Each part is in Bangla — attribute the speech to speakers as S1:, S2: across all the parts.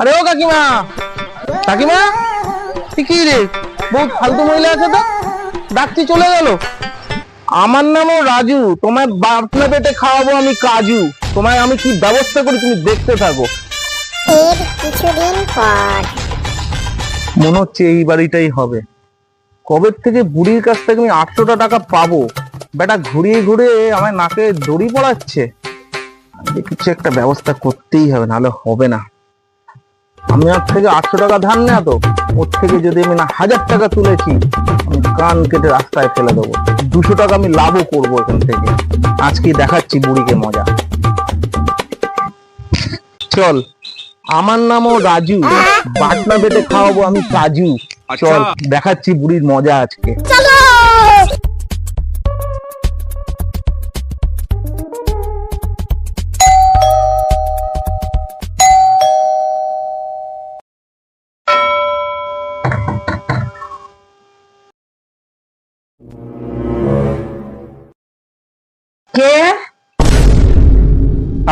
S1: আরে ও কাকিমা। কাকিমা? কি রে? বহুত ফালতু মহিলা আছে তো। ডাকছি চলে গেল। আমার নামও রাজু। তোমার বাপনা পেটে খাওয়াবো আমি কাজু। তোমায় আমি কি ব্যবস্থা করি তুমি দেখতে থাকো।
S2: এর কিছুদিন পর।
S1: মনে হচ্ছে এই বাড়িটাই হবে। কবে থেকে বুড়ির কাছ থেকে আমি আটশোটা টাকা পাবো? বেটা ঘুরিয়ে ঘুরিয়ে আমার নাকে দড়ি পড়াচ্ছে। কিছু একটা ব্যবস্থা করতেই হবে নাহলে হবে না। আমি ওর থেকে আটশো টাকা ধার নেওয়া তো। ওর থেকে যদি আমি না হাজার টাকা তুলেছি আমি কান কেটে রাস্তায় ফেলে দেবো। দুশো টাকা আমি লাভও করব এখান থেকে। আজকে দেখাচ্ছি বুড়িকে মজা। চল আমার নামও রাজু। বাটনা বেটে খাওয়াবো আমি কাজু চল দেখাচ্ছি বুড়ির মজা আজকে।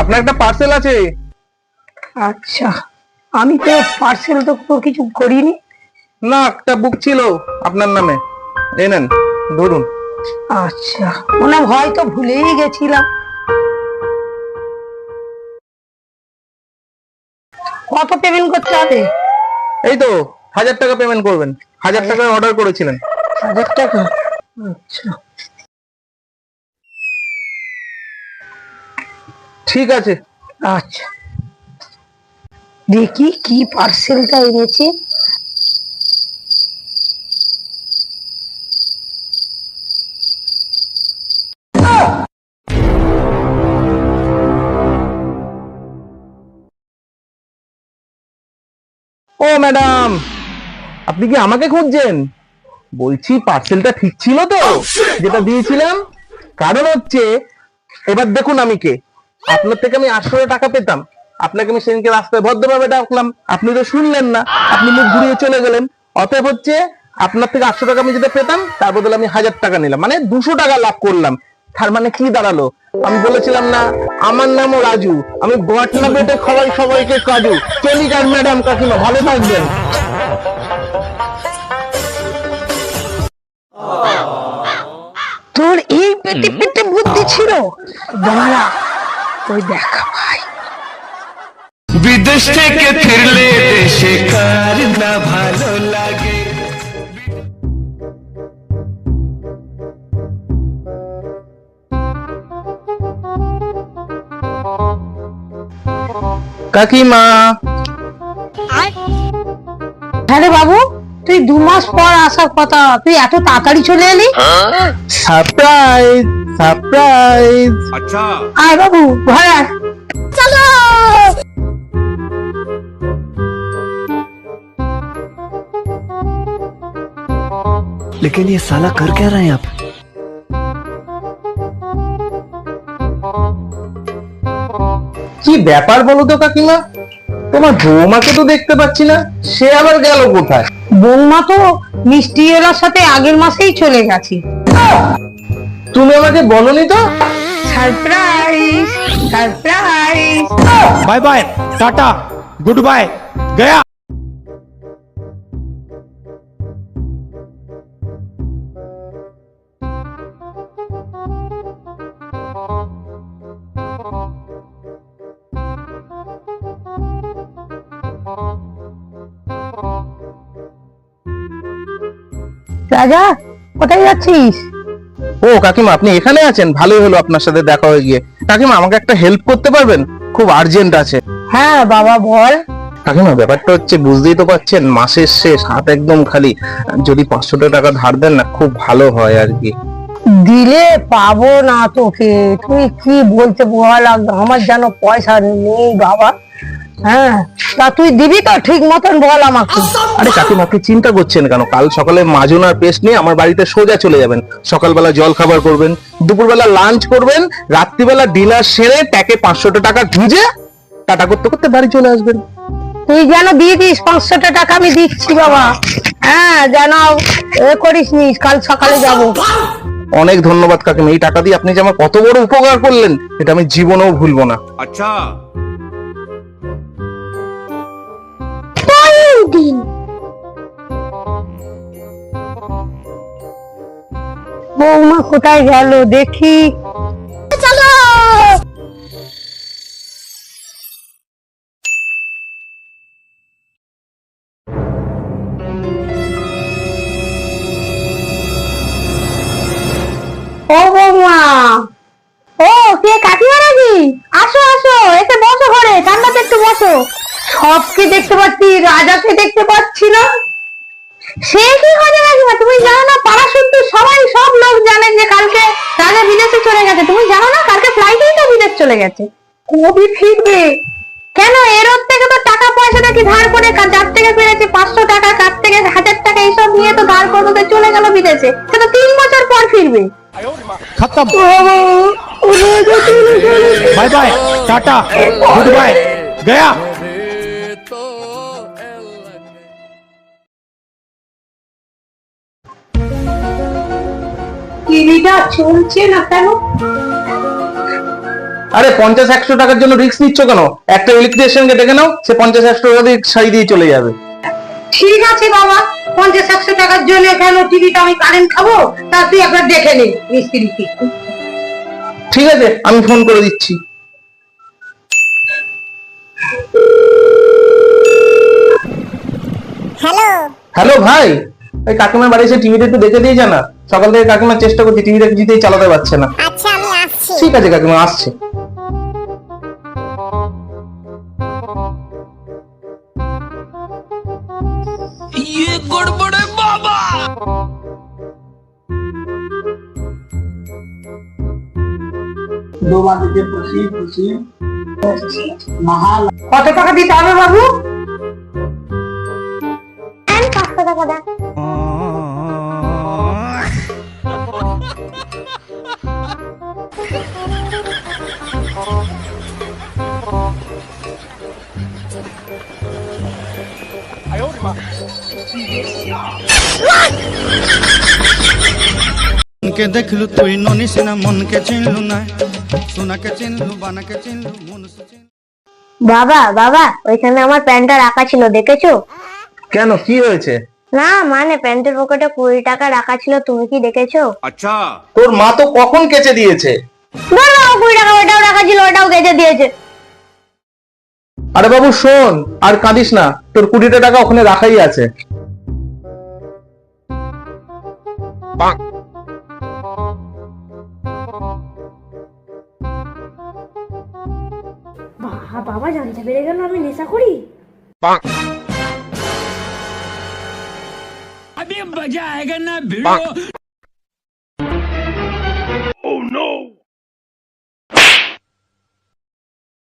S1: আপনার একটা পার্সেল আছে?
S3: আচ্ছা আমি তো পার্সেল তো কোনো কিছু করিনি।
S1: না একটা বুক ছিল আপনার নামে। এই নেন ধরুন।
S3: আচ্ছা মনে হয় হয়তো ভুলেই গেছিলাম। কত পেমেন্ট করতে হবে?
S1: এই তো হাজার টাকা পেমেন্ট করবেন। হাজার টাকার অর্ডার করেছিলেন।
S3: হাজার টাকা? আচ্ছা।
S1: ঠিক আছে।
S3: আচ্ছা। দেখি কি পার্সেলটা এনেছে।
S1: ও ম্যাডাম আপনি কি আমাকে খুঁজছেন? বলছি পার্সেলটা ঠিক ছিল তো যেটা দিয়েছিলাম। কারণ হচ্ছে এবার দেখুন আমি কে। আপনার থেকে আমি আটশো টাকা পেতাম। আপনাকে আমি সেদিনকে রাস্তায় ভদ্রভাবে ডাকলাম। আপনি তো শুনলেন না। আপনি মুখ ঘুরিয়ে চলে গেলেন। অতএব হচ্ছে আপনার থেকে আটশো টাকা আমি যেটা পেতাম, তার বদলে আমি হাজার টাকা নিলাম। মানে দুশো টাকা লাভ করলাম। তার মানে কি দাঁড়াল? আমি বলেছিলাম না, আমার নামও রাজু। আমি বটনা বেটে খাওয়াই সবাইকে কাজু। চলি যান, ম্যাডাম কাকিমা, ভালো থাকবেন।
S3: তোর এই পেটে পেটে বুদ্ধি ছিল? দাঁড়া। তুই দেখা ভাই
S4: বিদেশ থেকে ফিরলে দেশে কার না ভালো লাগে?
S1: কাকিমা।
S3: হ্যাঁ রে বাবু তুই দু মাস পর আসার কথা তুই এত তাড়াতাড়ি চলে এলি?
S1: Surprise সারপ্রাইজ
S3: আয় বাবু ঘরে আয়।
S2: চলো
S4: लेकिन ये साला कर क्या रहे हैं आप
S1: কি ব্যাপার বলো তো কাকিমা তোমার বৌমাকে তো দেখতে পাচ্ছি না সে আবার গেল কোথায়
S3: বৌমা তো মিষ্টি এলার সাথে আগের মাসেই চলে গেছে
S1: তুমি আমাকে বলনি তো?
S3: Surprise
S5: surprise. Bye bye tata goodbye Gaya.
S3: রাজা কোথায় যাচ্ছিস?
S1: ও কাকিমা আপনি এখানে আছেন? ভালোই হলো আপনার সাথে দেখা হয়ে গিয়ে। কাকিমা আমাকে একটা হেল্প করতে পারবেন? খুব আর্জেন্ট আছে।
S3: হ্যাঁ বাবা বল।
S1: কাকিমা ব্যাপারটা হচ্ছে বুঝতেই তো পারছেন মাসের শেষ হাত একদম খালি। যদি পাঁচশো টাকা ধার দেন না খুব ভালো হয় আর কি।
S3: দিলে পাবো না তোকে। তুই কি বলতে বল আমার যেন পয়সা নেই বাবা। হ্যাঁ তা তুই দিবি ঠিক মতন বল আমাকে।
S1: পেস্ট নিয়ে আমার বাড়িতে সোজা যাবেন। সকালবেলা করবেন লাঞ্চ করবেন ডিনার সেরে পাঁচশোটা টাকা টাটা করতে করতে বাড়ি চলে আসবেন।
S3: তুই যেন দিয়ে দিস টাকা আমি দিচ্ছি হ্যাঁ যেন এ করিস কাল সকালে
S1: অনেক ধন্যবাদ কাকিমা এই টাকা দিয়ে আপনি যে আমার কত বড় উপকার করলেন এটা আমি জীবনেও ভুলবো না।
S5: আচ্ছা
S2: দিন।
S3: বৌমা কোথায় গেল দেখি।
S2: চলো।
S3: ও বৌমা। ও, কে কাকিমা নাকি? আসো আসো, এসে বসো ঘরে ঠান্ডাতে একটু বসো। সবকে দেখতে পাচ্ছি রাজাকে দেখতে পাচ্ছি না। সে কি করে কাকিমা তুমি জানো না পাড়া শুদ্ধ সবাই সব লোক জানেন যে কালকে রাজা বিদেশে চলে গেছে। তুমি জানো না কালকে ফ্লাইটেই তো বিদেশ চলে গেছে। কবি ফিরবে। কেন এর থেকে তো টাকা পয়সা নাকি ধার করে যার থেকে পেরেছে পাঁচশো টাকা কার থেকে হাজার টাকা এইসব নিয়ে তো ধার করতে চলে গেল বিদেশে। সে তো তিন বছর পর ফিরবে।
S5: Bye bye tata good bye গয়া।
S3: টিভিটা চলছে না কেন?
S1: আরে পঞ্চাশ একশো টাকার জন্য রিস্ক নিচ্ছ কেন? একটা ইলেকট্রিশিয়ানকে ডেকে নাও সে পঞ্চাশ একশো টাকা দিয়ে শাড়ি দিয়ে চলে যাবে।
S3: ঠিক আছে বাবা পঞ্চাশ একশো টাকার জন্য কেন টিভিটা আমি কারেন্ট খাব? তা তুই একবার দেখে নে মিস্ত্রিকে
S1: ঠিক আছে আমি ফোন করে দিচ্ছি।
S2: হ্যালো।
S1: হ্যালো ভাই ওই কাকিমার বাড়ি এসে টিভিটা একটু দেখে দিয়ে জানা সকাল থেকে কাকিমার চেষ্টা করছি টিভিটা কিছুতেই চালাতে পারছে না।
S2: আচ্ছা আমি আসছি।
S1: ঠিক আছে কাকিমা আসছে।
S3: কত টাকা দিতে হবে বাবু?
S6: মনকে দেখলু তুই ননিস না মনকে চিনলু না সোনাকে চিনলু বানাকে চিনলু চিনলু।
S2: বাবা বাবা ওইখানে আমার প্যান্টটা রাখা ছিল দেখেছ?
S1: কেন কি হয়েছে?
S2: না মানে প্যান্টের পকেটে কুড়ি টাকা রাখা ছিল তুমি কি দেখেছ? আচ্ছা।
S1: তোর মা তো কখন কেচে দিয়েছে?
S2: বলো কুড়ি টাকা ওটাও রাখা ছিল ওটাও কেটে দিয়েছে
S1: আরে বাবু শোন আর কাঁদিস না তোর কুড়িটা টাকা ওখানে রাখাই আছে
S7: বাবা জানতে পেরে গেল আমি নেশা করি
S5: अभी मजा आएगा ना भिड़ो